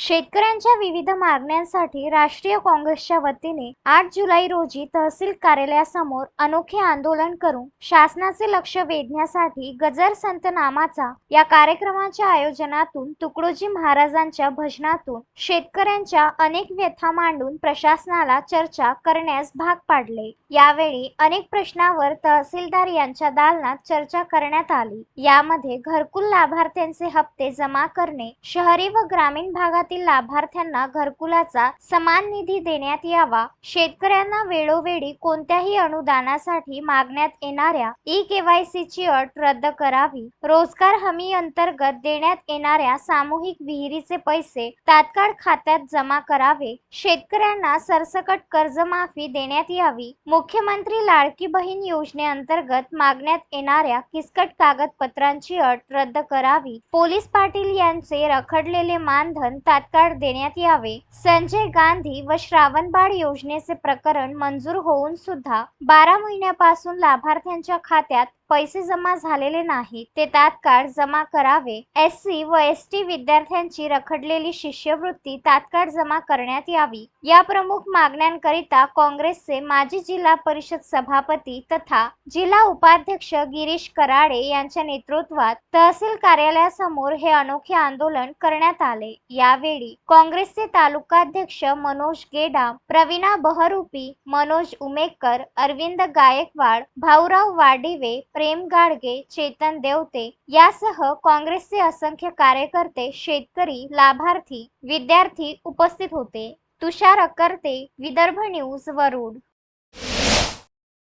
शेतकऱ्यांच्या विविध मागण्यांसाठी राष्ट्रीय काँग्रेसच्या वतीने आठ जुलै रोजी तहसील कार्यालयासमोर अनोखे आंदोलन करून शासनाचे लक्ष वेधण्यासाठी गजर संत नामाचा या कार्यक्रमाच्या आयोजनातून तुकडोजी महाराजांच्या भजनातून शेतकऱ्यांच्या अनेक व्यथा मांडून प्रशासनाला चर्चा करण्यास भाग पाडले. यावेळी अनेक प्रश्नावर तहसीलदार यांच्या दालनात चर्चा करण्यात आली. यामध्ये घरकुल लाभार्थ्यांचे हप्ते जमा करणे शहरी व ग्रामीण भागात भागातील लाभार्थ्यांना घरकुलाचा समान निधी देण्यात यावा. शेतकऱ्यांना वेळोवेळी कोणत्याही अनुदानासाठी मागण्यात येणाऱ्या ई केवायसी ची अट रद्द करावी. रोजगार हमी अंतर्गत देण्यात येणाऱ्या सामूहिक विहिरीचे पैसे तात्काळ खात्यात जमा करावे. शेतकऱ्यांना सरसकट कर्जमाफी देण्यात यावी. मुख्यमंत्री लाडकी बहीण योजनेअंतर्गत मागण्यात येणाऱ्या किसकट कागदपत्रांची अट रद्द करावी. पोलीस पाटील यांचे रखडलेले मानधन तात्काळ देण्यात यावे. संजय गांधी व श्रावणबाळ योजनेचे प्रकरण मंजूर होऊन सुद्धा बारा महिन्यापासून लाभार्थ्यांच्या खात्यात पैसे जमा झालेले नाही ते तात्काळ जमा करावे. एस सी व एस टी विद्यार्थ्यांची रखडलेली शिष्यवृत्ती तात्काळ जमा करण्यात यावी. या प्रमुख मागण्यांकरिता काँग्रेसचे माजी जिल्हा परिषद सभापती तथा जिल्हा उपाध्यक्ष गिरीश कराडे यांच्या नेतृत्वात तहसील कार्यालयासमोर हे अनोखे आंदोलन करण्यात आले. यावेळी काँग्रेसचे तालुकाध्यक्ष मनोज गेडाम प्रवीणा बहरूपी मनोज उमेकर अरविंद गायकवाड भाऊराव वाडिवे प्रेम गाडगे चेतन देवते यासह काँग्रेसचे असंख्य कार्यकर्ते शेतकरी लाभार्थी विद्यार्थी उपस्थित होते. तुषार अकर्ते विदर्भ न्यूज वरुड.